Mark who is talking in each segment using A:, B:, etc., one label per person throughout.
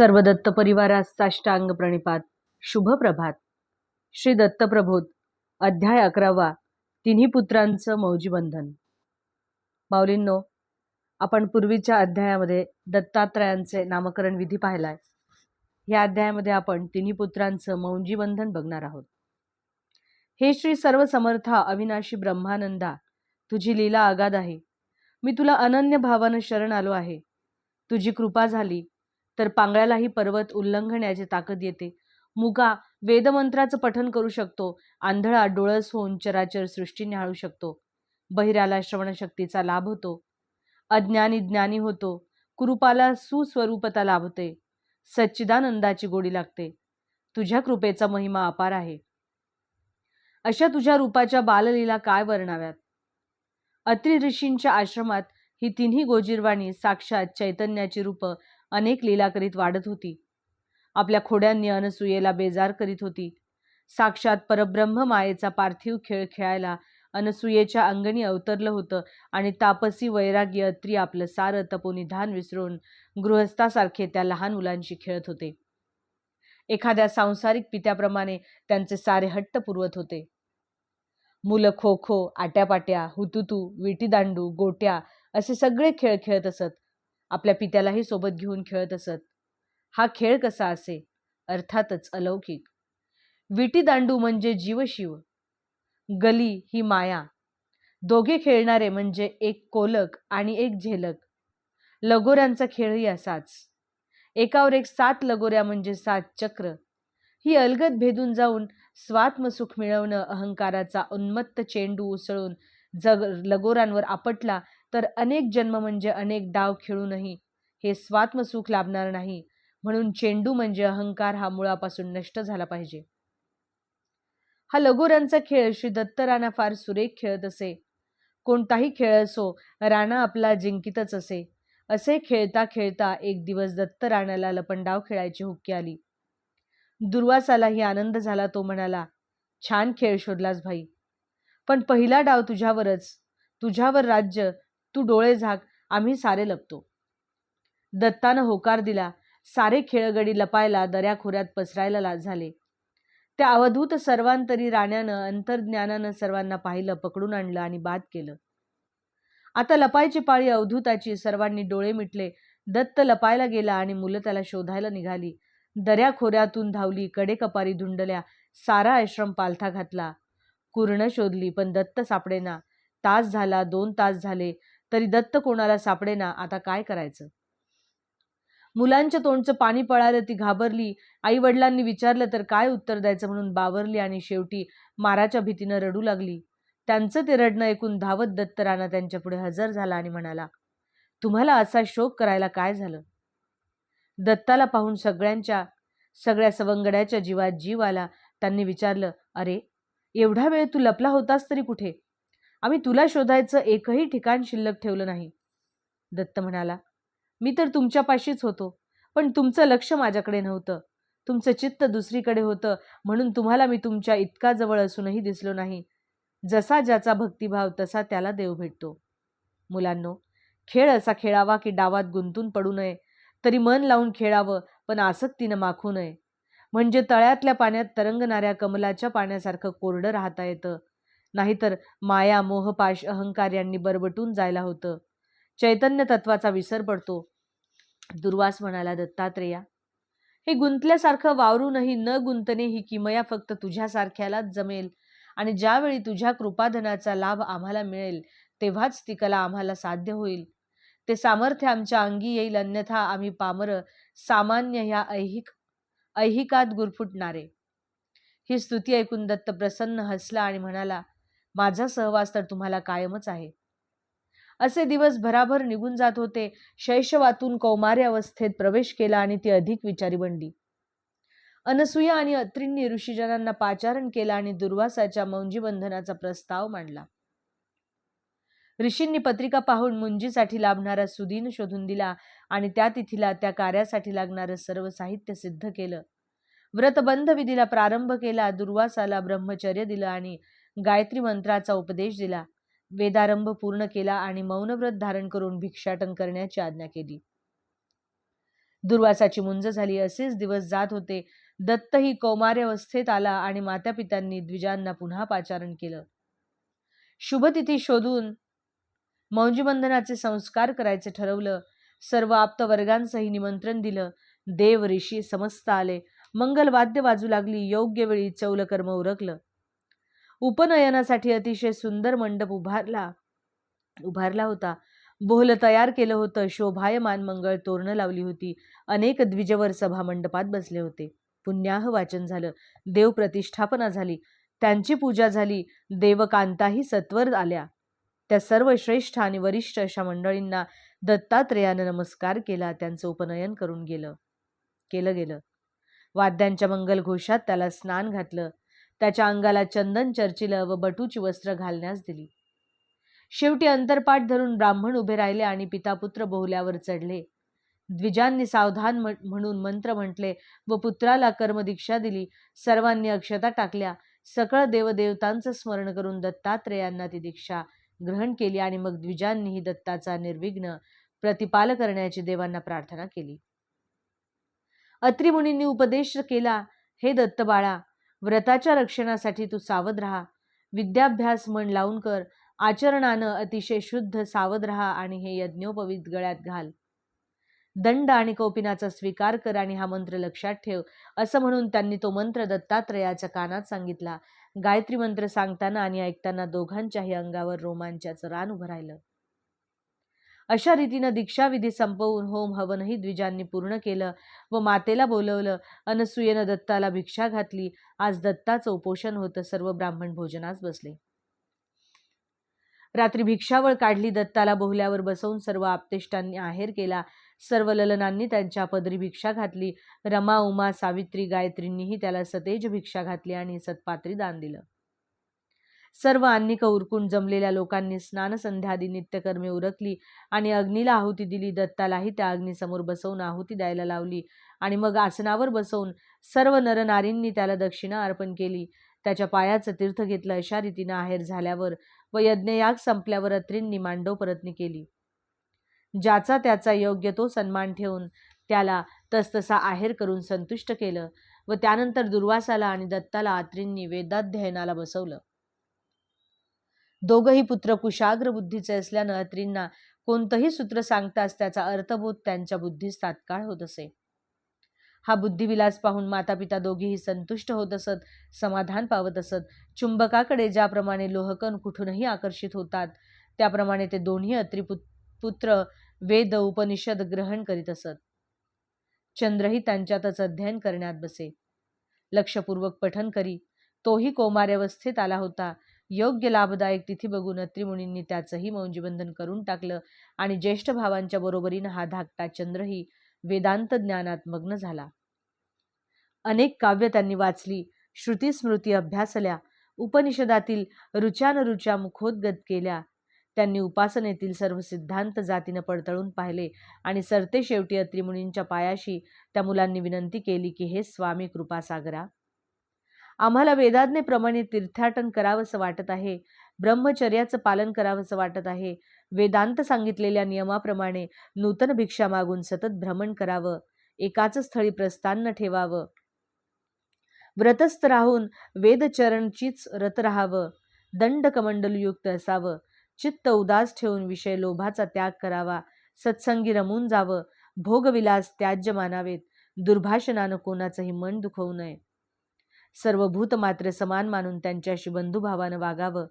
A: सर्व दत्त परिवारास साष्टांग प्रणिपात. शुभ प्रभात. श्री दत्तप्रबोध. अध्याय अकरावा. तिन्ही पुत्रांचं मौजीबंधन. माऊलींनो आपण पूर्वीच्या अध्यायामध्ये दत्तात्रयांचे नामकरण विधी पाहिलाय. या अध्यायामध्ये आपण तिन्ही पुत्रांचं मौजीबंधन बघणार आहोत. हे श्री सर्व समर्था अविनाशी ब्रह्मानंदा तुझी लीला आगाध आहे मी तुला अनन्य भावानं शरण आलो आहे. तुझी कृपा झाली. तर पांगळ्यालाही पर्वत उल्लंघण्याची ताकद येते. मुगा वेदमंत्राचं पठन करू शकतो. आंधळा डोळस होऊन चराचर सृष्टी न्याळू शकतो. बहिराला श्रवणशक्तीचा लाभ होतो. अज्ञानी ज्ञानी होतो. कुरूपाला सुस्वरूपता लाभते. सच्चिदानंदाची गोडी लागते. तुझ्या कृपेचा महिमा अपार आहे. अशा तुझ्या रूपाच्या बाललीला काय वर्णाव्यात? अत्रि ऋषींच्या आश्रमात ही तिन्ही गोजीरवाणी साक्षात चैतन्याची रूप अनेक लीला करीत वाढत होती. आपल्या खोड्यांनी अनसुयेला बेजार करीत होती. साक्षात परब्रह्म मायेचा पार्थिव खेळ खेळायला अनसुयेच्या अंगणी अवतरलं होतं आणि तापसी वैराग्य अत्री आपलं सारं तपोनिधान विसरून गृहस्थासारखे त्या लहान मुलांशी खेळत होते. एखाद्या सांसारिक पित्याप्रमाणे त्यांचे सारे हट्ट पुरवत होते. मुलं खो खो आट्यापाट्या हुतुतू विटीदांडू गोट्या असे सगळे खेळ खेळत असत. आपल्या पित्यालाही सोबत घेऊन खेळत असत. हा खेळ कसा असे? अर्थातच अलौकिक. विटी दांडू म्हणजे जीवशिव. गली ही माया. दोघे खेळणारे म्हणजे एक कोलक आणि एक झेलक. लगोऱ्यांचा खेळही असाच. एकावर एक सात लगोऱ्या म्हणजे सात चक्र. ही अलगद भेदून जाऊन स्वात्मसुख मिळवणं अहंकाराचा उन्मत्त चेंडू उसळून जग लगोरांवर आपटला तर अनेक जन्म म्हणजे अनेक डाव खेळूनही हे स्वात्मसुख लाभणार नाही. म्हणून चेंडू म्हणजे अहंकार हा मुळापासून नष्ट झाला पाहिजे. हा लगोरांचा खेळ श्री दत्त राणा फार सुरेख खेळत असे. कोणताही खेळ असो राणा आपला जिंकितच असे. असे खेळता खेळता एक दिवस दत्त राणाला लपंडाव खेळायची हुक्की आली. दुर्वासालाही आनंद झाला तो म्हणाला छान खेळ शोधलास भाई. पण पहिला डाव तुझ्यावरच. तुझ्यावर राज्य तू डोळे झाक आम्ही सारे लपतो. दत्तानं होकार दिला सारे खेळगडी लपायला दऱ्याखोऱ्यात पसरायला झाले. त्या अवधूत सर्वांतरी राण्यानं अंतर्ज्ञानानं सर्वांना पाहिलं पकडून आणलं आणि बाद केलं. आता लपायची पाळी अवधूताची सर्वांनी डोळे मिटले. दत्त लपायला गेला आणि मुलं त्याला शोधायला निघाली. दऱ्याखोऱ्यातून धावली कडेकपारी धुंडल्या सारा आश्रम पालथा घातला. कुर्ण शोधली पण दत्त सापडेना. तास झाला दोन तास झाले. तरी दत्त कोणाला सापडेना आता काय करायचं? मुलांच्या तोंडचं पाणी पळालं ती घाबरली. आई वडिलांनी विचारलं तर काय उत्तर द्यायचं म्हणून बावरली आणि शेवटी माराच्या भीतीनं रडू लागली. त्यांचं ते रडणं ऐकून धावत दत्त राणा त्यांच्या पुढे हजर झाला आणि म्हणाला तुम्हाला असा शोक करायला काय झालं? दत्ताला पाहून सगळ्यांच्या सगळ्या सवंगड्याच्या जीवात जीव आला. त्यांनी विचारलं अरे एवढा वेळ तू लपला होतास तरी कुठे? आम्ही तुला शोधायचं एकही ठिकाण शिल्लक ठेवलं नाही. दत्त म्हणाला मी तर तुमच्यापाशीच होतो पण तुमचं लक्ष माझ्याकडे नव्हतं. तुमचं चित्त दुसरीकडे होतं म्हणून तुम्हाला मी तुमच्या इतका जवळ असूनही दिसलो नाही. जसा ज्याचा भक्तिभाव तसा त्याला देव भेटतो. मुलांनो खेळ असा खेळावा की डावात गुंतून पडू नये तरी मन लावून खेळावं पण आसक्तीनं माखू नये. म्हणजे तळ्यातल्या पाण्यात तरंगणाऱ्या कमलाच्या पाण्यासारखं कोरडं राहता येतं. नाहीतर माया मोहपाश अहंकार यांनी बरबटून जायला होतं. चैतन्य तत्वाचा विसर पडतो. दुर्वास म्हणाला दत्तात्रेया हे गुंतल्यासारखं वावरूनही न गुंतणे ही किमया फक्त तुझ्यासारख्यालाच जमेल आणि ज्यावेळी तुझ्या कृपाधनाचा लाभ आम्हाला मिळेल तेव्हाच ती कला आम्हाला साध्य होईल. ते सामर्थ्य आमच्या अंगी येईल अन्यथा आम्ही पामर सामान्य ह्या ऐहिक ऐहिकात गुरफुटणारे. ही स्तुती ऐकून दत्त प्रसन्न हसला आणि म्हणाला माझा सहवास तर तुम्हाला कायमच आहे. असे दिवस भराभर निघून जात होते. शैशवातून कौमार्य अवस्थेत प्रवेश केला आणि ती अधिक विचारी बनली. अनसुया आणि अत्रींनी ऋषीजनांना पाचारण केला आणि दुर्वासाच्या मौंजी बंधनाचा प्रस्ताव मांडला. ऋषींनी पत्रिका पाहून मुंजीसाठी लाभणारा सुदीन शोधून दिला आणि त्या तिथीला त्या कार्यासाठी लागणारं सर्व साहित्य सिद्ध केलं. व्रतबंध विधीला प्रारंभ केला दुर्वासाला ब्रह्मचर्य दिलं आणि गायत्री मंत्राचा उपदेश दिला. वेदारंभ पूर्ण केला आणि मौनव्रत धारण करून भिक्षाटन करण्याची आज्ञा केली. दुर्वासाची मुंज झाली असेच दिवस जात होते. दत्तही कौमार्यावस्थेत आला आणि मातापित्यांनी द्विजांना पुन्हा पाचारण केलं. शुभतिथी शोधून मौंजीबंधनाचे संस्कार करायचे ठरवलं. सर्व आप्त वर्गांचंही निमंत्रण दिलं. देव ऋषी समस्त आले. मंगलवाद्य वाजू लागली. योग्य वेळी चौलकर्म उरकलं. उपनयनासाठी अतिशय सुंदर मंडप उभारला उभारला होता. बोहल तयार केलं होतं. शोभायमान मंगळ तोरणं लावली होती. अनेक द्विजवर सभा मंडपात बसले होते. पुण्याह वाचन झालं. देव प्रतिष्ठापना झाली. त्यांची पूजा झाली. देवकांताही सत्वर आल्या. त्या सर्व श्रेष्ठ आणि वरिष्ठ अशा मंडळींना दत्तात्रेयानं नमस्कार केला. त्यांचं उपनयन करून गेलं. केलं गेलं. वाद्यांच्या मंगल घोषात त्याला स्नान घातलं. त्याच्या अंगाला चंदन चर्चिलं व बटूची वस्त्र घालण्यास दिली. शेवटी अंतरपाठ धरून ब्राह्मण उभे राहिले आणि पितापुत्र बोहल्यावर चढले. द्विजांनी सावधान म्हणून मंत्र म्हटले व पुत्राला कर्मदीक्षा दिली. सर्वांनी अक्षता टाकल्या. सकळ देवदेवतांचं स्मरण करून दत्तात्रेयांना ती दीक्षा ग्रहण केली आणि मग द्विजांनीही दत्ताचा निर्विघ्न प्रतिपाल करण्याची देवांना प्रार्थना केली. अत्रिमुनींनी उपदेश केला हे दत्तबाळा व्रताच्या रक्षणासाठी तू सावध राहा. विद्याभ्यास मन लावून कर. आचरणानं अतिशय शुद्ध सावध राहा आणि हे यज्ञोपवीत गळ्यात घाल. दंड आणि कौपिनाचा स्वीकार कर आणि हा मंत्र लक्षात ठेव. असं म्हणून त्यांनी तो मंत्र दत्तात्रयाच्या कानात सांगितला. गायत्री मंत्र सांगताना आणि ऐकताना दोघांच्याही अंगावर रोमांचाचं रान उभं राहिलं. अशा रीतीनं दीक्षाविधी संपवून होम हवनही द्विजांनी पूर्ण केलं व मातेला बोलवलं. अनसुयेनं दत्ताला भिक्षा घातली. आज दत्ताचं उपोषण होतं. सर्व ब्राह्मण भोजनास बसले. रात्री भिक्षावळ काढली. दत्ताला बोहल्यावर बसवून सर्व आपतेष्टांनी आहेर केला. सर्व ललनांनी त्यांच्या पदरी भिक्षा घातली. रमा उमा सावित्री गायत्रींनीही त्याला सतेज भिक्षा घातली आणि सत्पात्री दान दिलं. सर्व अन्निक उरकून जमलेल्या लोकांनी स्नानसंध्यादी नित्यकर्मे उरकली आणि अग्नीला आहुती दिली. दत्तालाही त्या अग्नीसमोर बसवून आहुती द्यायला लावली आणि मग आसनावर बसवून सर्व नरनारींनी त्याला दक्षिणा अर्पण केली. त्याच्या पायाचं तीर्थ घेतलं अशा रीतीनं आहेर झाल्यावर व यज्ञयाग संपल्यावर अत्रींनी मांडव परतनी केली. ज्याचा त्याचा योग्य तो सन्मान ठेवून त्याला तसतसा आहेर करून संतुष्ट केलं व त्यानंतर दुर्वासाला आणि दत्ताला आत्रींनी वेदाध्ययनाला बसवलं. दोघही पुत्र कुशाग्र बुद्धीचे असल्यानं अत्रींना कोणतंही सूत्र सांगताच त्याचा अर्थबोध त्यांच्या बुद्धीस तात्काळ होत असे. हा बुद्धिविलास पाहून माता पिता दोघेही संतुष्ट होत असत समाधान पावत असत. चुंबकाकडे ज्याप्रमाणे लोहकण कुठूनही आकर्षित होतात त्याप्रमाणे ते दोन्ही अत्रिपुत पुत्र वेद उपनिषद ग्रहण करीत असत. चंद्रही त्यांच्यातच अध्ययन करण्यात बसे. लक्षपूर्वक पठन करी तोही कोमार्यावस्थेत आला होता. योग्य लाभदायक तिथी बघून अत्रिमुनींनी त्याचंही मौंजीबंधन करून टाकलं आणि ज्येष्ठ भावांच्या बरोबरीनं हा धाकटा चंद्रही वेदांत ज्ञानात मग्न झाला. अनेक काव्य त्यांनी वाचली श्रुती स्मृती अभ्यासल्या उपनिषदातील रुच्या मुखोद्गत केल्या. त्यांनी उपासनेतील सर्व सिद्धांत जातीनं पडतळून पाहिले आणि सरते शेवटी अत्रिमुनींच्या पायाशी त्या मुलांनी विनंती केली की हे स्वामी कृपासागरा आम्हाला वेदाज्ञेप्रमाणे तीर्थाटन करावंसं वाटत आहे. ब्रह्मचर्याचं पालन करावंसं वाटत आहे. वेदांत सांगितलेल्या नियमाप्रमाणे नूतन भिक्षा मागून सतत भ्रमण करावं. एकाच स्थळी प्रस्थान न ठेवावं. व्रतस्थ राहून वेदचरणचीच रत राहावं. दंड कमंडलयुक्त असावं. चित्त उदास ठेवून विषय लोभाचा त्याग करावा. सत्संगी रमून जावं. भोगविलास त्याज्य मानावेत. दुर्भाषणानं कोणाचंही मन दुखवू नये. सर्व भूत मात्र समान मानून त्यांच्याशी बंधुभावानं वागावं.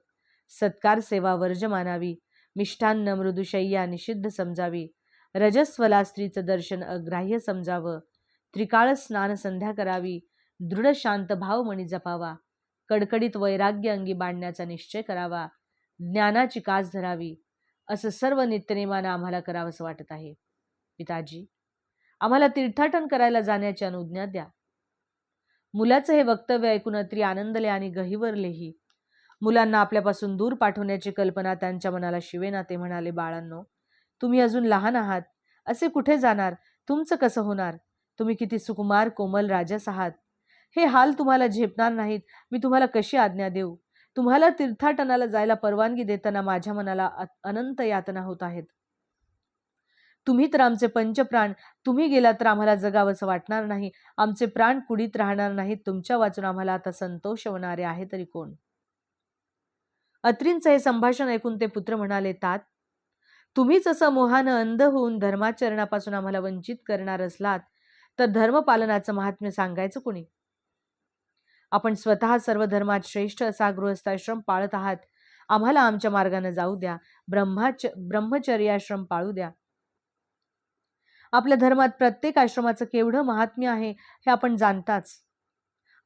A: सत्कार सेवा वर्ज मानावी. मिष्ठान्न मृदुशय्या निषिद्ध समजावी. रजस्वला स्त्रीचं दर्शन अग्राह्य समजावं. त्रिकाळ स्नान संध्या करावी. दृढ शांत भाव मणी जपावा. कडकडीत वैराग्य अंगी बांधण्याचा निश्चय करावा. ज्ञानाची कास धरावी. असं सर्व नित्यनेमानं आम्हाला करावंसं वाटत आहे. पिताजी आम्हाला तीर्थाटन करायला जाण्याची अनुज्ञा द्या. मुलाचं हे वक्तव्य ऐकून अत्री आनंदले आणि गहिवरलेही. मुलांना आपल्यापासून दूर पाठवण्याची कल्पना त्यांच्या मनाला शिवेना ते म्हणाले बाळांनो तुम्ही अजून लहान आहात. असे कुठे जाणार? तुमचं कसं होणार? तुम्ही किती सुकुमार कोमल राजस आहात. हे हाल तुम्हाला झेपणार नाहीत. मी तुम्हाला कशी आज्ञा देऊ? तुम्हाला तीर्थाटनाला जायला परवानगी देताना माझ्या मनाला अनंत यातना होत आहेत. तुम्ही तर आमचे पंचप्राण तुम्ही गेला तर आम्हाला जगावंसं वाटणार नाही. आमचे प्राण कुडीत राहणार नाहीत. तुमच्या वाचून आम्हाला आता संतोष होणारे आहे तरी कोण? अत्रींचं हे संभाषण ऐकून ते पुत्र म्हणाले तात तुम्हीच असं मोहानं अंध होऊन धर्माचरणापासून आम्हाला वंचित करणार असलात तर धर्मपालनाचं महात्म्य सांगायचं कोणी? आपण स्वतः सर्व धर्मात श्रेष्ठ असा गृहस्थाश्रम पाळत आहात. आम्हाला आमच्या मार्गाने जाऊ द्या. ब्रह्माच ब्रह्मचर्याश्रम पाळू द्या. आपल्या धर्मात प्रत्येक आश्रमाचं केवढं महात्म्य आहे हे आपण जाणताच.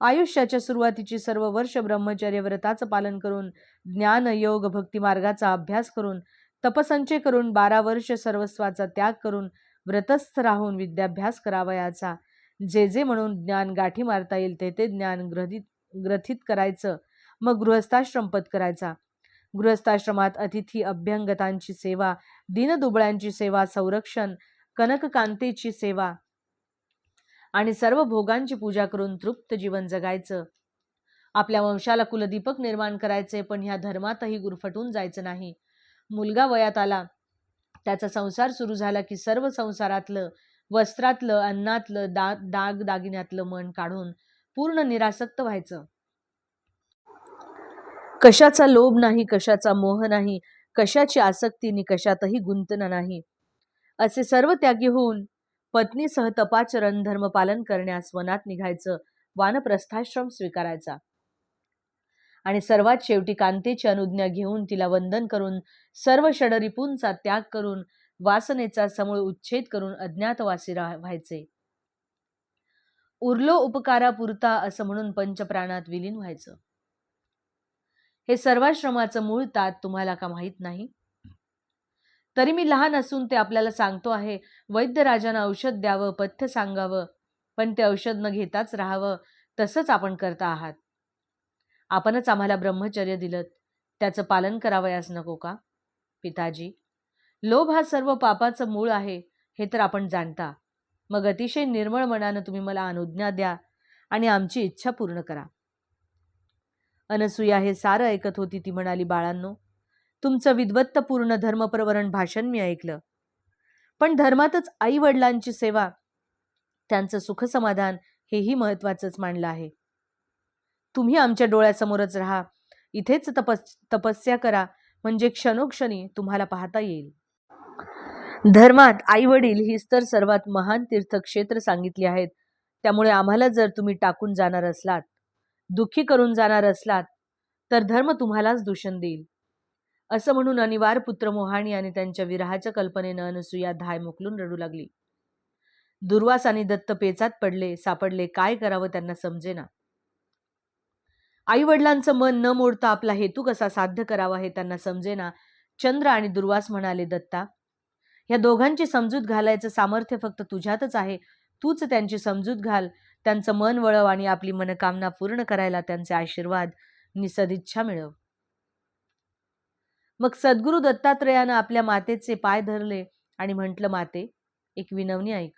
A: आयुष्याच्या सुरुवातीची सर्व वर्ष ब्रह्मचर्य व्रताचं पालन करून ज्ञान योग भक्ती मार्गाचा अभ्यास करून तपसंचय करून बारा वर्ष सर्वस्वाचा त्याग करून व्रतस्थ राहून विद्याभ्यास करावयाचा जे जे म्हणून ज्ञान गाठी मारता येईल ते ते ज्ञान ग्रथित ग्रथित करायचं. मग गृहस्थाश्रम पद करायचा. गृहस्थाश्रमात अतिथी अभ्यंगतांची सेवा दिनदुबळ्यांची सेवा संरक्षण कनककांतीची सेवा आणि सर्व भोगांची पूजा करून तृप्त जीवन जगायचं. आपल्या वंशाला कुलदीपक निर्माण करायचे पण ह्या धर्मातही गुरफटून जायचं नाही. मुलगा वयात आला. त्याचा संसार सुरू झाला की सर्व संसारातलं वस्त्रातलं अन्नातलं दा दाग दागिन्यातलं मन काढून पूर्ण निरासक्त व्हायचं. कशाचा लोभ नाही कशाचा मोह नाही कशाची आसक्ती नि कशातही गुंतणं नाही. असे सर्व त्यागी होऊन पत्नीसह तपाचरण धर्मपालन करण्यास वनात निघायचं वानप्रस्थाश्रम स्वीकारायचा. आणि सर्वात शेवटी कांतेची अनुज्ञा घेऊन तिला वंदन करून सर्व षडरिपूंचा त्याग करून वासनेचा समूळ उच्छेद करून अज्ञातवासी व्हायचे. उरलो उपकारापुरता असं म्हणून पंचप्राणात विलीन व्हायचं. हे सर्वाश्रमाचं मूळ तात तुम्हाला का माहीत नाही? तरी मी लहान असून ते आपल्याला सांगतो आहे. वैद्यराजानं औषध द्यावं पथ्य सांगावं पण ते औषध न घेताच राहावं तसंच आपण करता आहात. आपणच आम्हाला ब्रह्मचर्य दिलं त्याचं पालन करावयास नको का? पिताजी लोभ हा सर्व पापाचं मूळ आहे हे तर आपण जाणता. मग अतिशय निर्मळ मनानं तुम्ही मला अनुज्ञा द्या आणि आमची इच्छा पूर्ण करा. अनसुया हे सारं ऐकत होती ती म्हणाली बाळांनो तुमचं विद्वत्तपूर्ण धर्मप्रवरण भाषण मी ऐकलं. पण धर्मातच आई वडिलांची सेवा त्यांचं सुखसमाधान हेही महत्वाचंच मानलं आहे. तुम्ही आमच्या डोळ्यासमोरच राहा इथेच तपस तपस्या करा म्हणजे क्षणोक्षणी तुम्हाला पाहता येईल. धर्मात आई वडील हीच तर सर्वात महान तीर्थक्षेत्र सांगितली आहेत त्यामुळे आम्हाला जर तुम्ही टाकून जाणार असलात दुःखी करून जाणार असलात तर धर्म तुम्हालाच दूषण देईल. असं म्हणून अनिवार पुत्र मोहाणी आणि त्यांच्या विरहाच्या कल्पनेनं अनसुया धाय मोकलून रडू लागली. दुर्वास आणि दत्त पेचात पडले सापडले काय करावं त्यांना समजेना. आई वडिलांचं मन न मोडता आपला हेतू कसा साध्य करावा हे त्यांना समजेना चंद्र आणि दुर्वास म्हणाले दत्ता या दोघांची समजूत घालायचं सामर्थ्य फक्त तुझ्यातच आहे. तूच त्यांची समजूत घाल. त्यांचं मन वळव आणि आपली मनकामना पूर्ण करायला त्यांचे आशीर्वाद निसदिच्छा मिळव. मग सद्गुरु दत्तात्रयानं आपल्या मातेचे पाय धरले आणि म्हटलं माते एक विनवणी ऐक.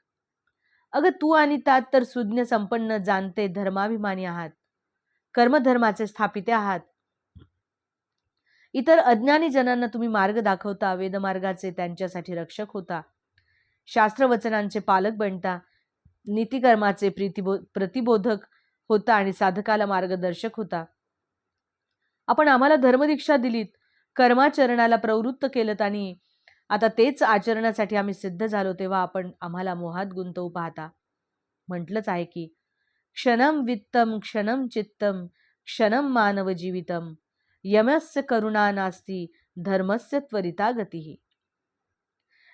A: अगं तू आणि तात तर सुज्ञ संपन्न जाणते धर्माभिमानी आहात. कर्मधर्माचे स्थापिते आहात. इतर अज्ञानी जनांना तुम्ही मार्ग दाखवता वेदमार्गाचे त्यांच्यासाठी रक्षक होता. शास्त्रवचनांचे पालक बनता. नीतिकर्माचे प्रीतिबो प्रतिबोधक होता आणि साधकाला मार्गदर्शक होता. आपण आम्हाला धर्मदीक्षा दिलीत. कर्माचरणाला प्रवृत्त केलं आणि आता तेच आचरणासाठी आम्ही सिद्ध झालो तेव्हा आपण आम्हाला मोहात गुंतवू पाहता. म्हटलंच आहे की क्षणम वित्तम क्षणम चित्तम क्षणम मानव जीवितम. यमस्य करुणा नास्ती धर्मस्य त्वरिता गती.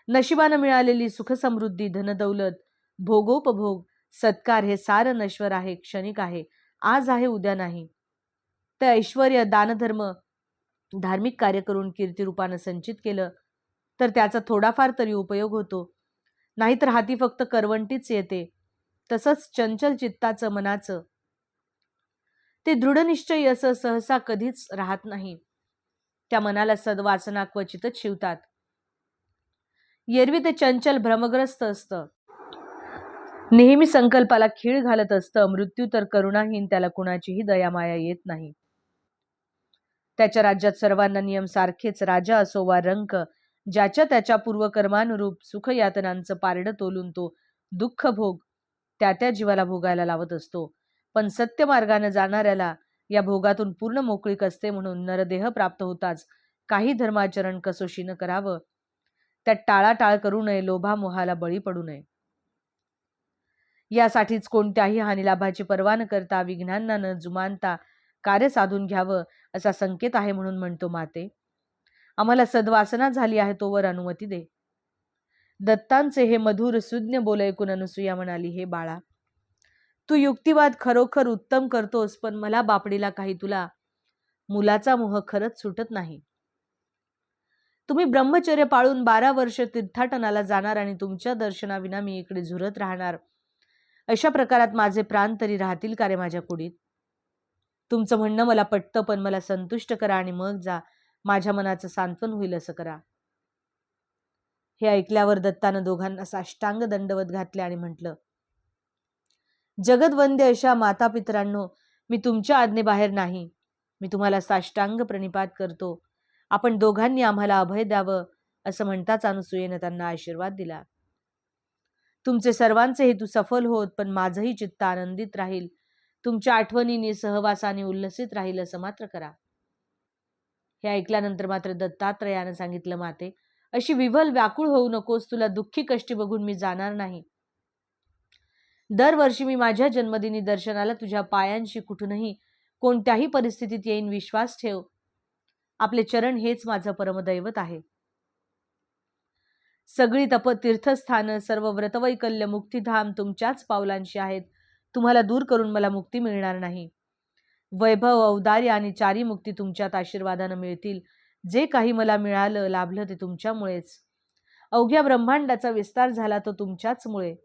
A: नशिबानं मिळालेली सुखसमृद्धी धनदौलत भोगोपभोग सत्कार हे सार नश्वर आहे क्षणिक आहे आज आहे उद्या नाही. ते ऐश्वर दानधर्म धार्मिक कार्य करून कीर्तिरूपानं संचित केलं तर त्याचा थोडाफार तरी उपयोग होतो. नाहीतर हाती फक्त करवंटीच येते. तसंच चंचल चित्ताचं मनाचं. ते दृढनिश्चयी असं सहसा कधीच राहत नाही. त्या मनाला सद्वासना क्वचितच शिवतात. एरवी ते चंचल भ्रमग्रस्त असतं. नेहमी संकल्पाला खीळ घालत असतं. मृत्यू तर करुणाहीन त्याला कुणाचीही दयामाया येत नाही. त्याच्या राज्यात सर्वांना नियम सारखेच राजा असो वा रंक ज्याच्या त्याच्या पूर्वकर्मानुरूप सुखयातनांचं पारडं तोलून तो दुःख भोग त्या त्या जीवाला भोगायला लावत असतो. पण सत्य मार्गाने जाणाऱ्याला या भोगातून पूर्ण मोकळीक असते म्हणून नरदेह प्राप्त होताच काही धर्माचरण कसोशीनं करावं. त्यात टाळाटाळ करू नये लोभामोहाला बळी पडू नये. यासाठीच कोणत्याही हानिलाभाची पर्वा न करता विघ्नांना न जुमानता कार्य साधून घ्यावं असा संकेत आहे म्हणून म्हणतो माते. आम्हाला सद्वासना झाली आहे तोवर अनुमती दे. दत्तांचे हे मधुर सुज्ञ बोल ऐकून अनुसूया म्हणाली हे बाळा तू युक्तिवाद खरोखर उत्तम करतोस पण मला बापडीला काही तुला मुलाचा मोह खरंच सुटत नाही. तुम्ही ब्रह्मचर्य पाळून बारा वर्ष तीर्थाटनाला जाणार आणि तुमच्या दर्शनाविना मी इकडे झुरत राहणार. अशा प्रकारात माझे प्राण तरी राहतील का रे माझ्या कुडीत? तुमचं म्हणणं मला पटतं पण मला संतुष्ट करा आणि मग जा. माझ्या मनाचं सांत्वन होईल असं करा. हे ऐकल्यावर दत्तानं दोघांना साष्टांग दंडवत घातले आणि म्हटलं जगदवंद्य अशा माता पितरांनो मी तुमच्या आज्ञेबाहेर नाही. मी तुम्हाला साष्टांग प्रणिपात करतो. आपण दोघांनी आम्हाला अभय द्यावं असं म्हणताच अनुसूयेनं त्यांना आशीर्वाद दिला. तुमचे सर्वांचे हेतू सफल होत पण माझंही चित्त आनंदित राहील. तुमच्या आठवणीने सहवासाने उल्लसित राहील असं मात्र करा. हे ऐकल्यानंतर मात्र दत्तात्रयानं सांगितलं माते अशी विव्हल व्याकुळ होऊ नकोस तुला दुःखी कष्टी बघून मी जाणार नाही. दरवर्षी मी माझ्या जन्मदिनी दर्शनाला तुझ्या पायांशी कुठूनही कोणत्याही परिस्थितीत येईन विश्वास ठेव. आपले चरण हेच माझं परमदैवत आहे. सगळी तप तीर्थस्थानं सर्व व्रतवैकल्य मुक्तिधाम तुमच्याच पावलांशी आहेत. तुम्हाला दूर करून मला मुक्ती मिळणार नाही. वैभव औदार्य आणि चारी मुक्ती तुमच्यात आशीर्वादानं मिळतील. जे काही मला मिळालं लाभलं ते तुमच्यामुळेच. अवघ्या ब्रह्मांडाचा विस्तार झाला तो तुमच्याचमुळे.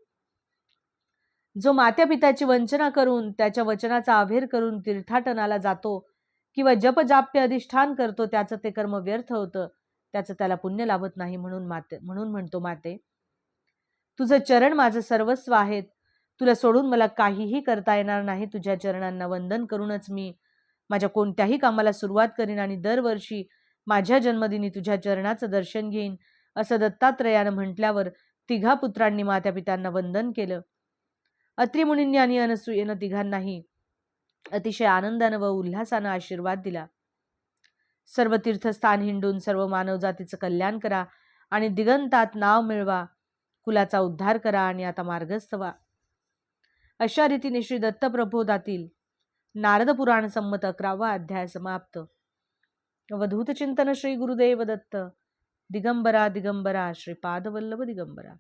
A: जो मात्या पित्याची वंचना करून त्याच्या वचनाचा आभेर करून तीर्थाटनाला जातो किंवा जपजाप्य अधिष्ठान करतो त्याचं ते कर्म व्यर्थ होतं. त्याचं त्याला पुण्य लाभत नाही म्हणून माते म्हणून म्हणतो माते. तुझं चरण माझं सर्वस्व आहेत तुला सोडून मला काहीही करता येणार नाही. तुझ्या चरणांना वंदन करूनच मी माझ्या कोणत्याही कामाला सुरुवात करीन आणि दरवर्षी माझ्या जन्मदिनी तुझ्या चरणाचं दर्शन घेईन असं दत्तात्रयानं म्हटल्यावर तिघा पुत्रांनी मात्या पित्यांना वंदन केलं. अत्रिमुनींनी आणि अनसूयेनं तिघांनाही अतिशय आनंदानं व उल्हासानं आशीर्वाद दिला. सर्व तीर्थस्थान हिंडून सर्व मानवजातीचं कल्याण करा आणि दिगंतात नाव मिळवा. कुलाचा उद्धार करा आणि आता मार्गस्थ व्हा. अशा रीतीने श्री दत्तप्रबोधातील नारद पुराण संमत अकरावा अध्याय समाप्त. अवधूत चिंतन श्री गुरुदेव दत्त. दिगंबरा दिगंबरा श्रीपादवल्लभ दिगंबरा.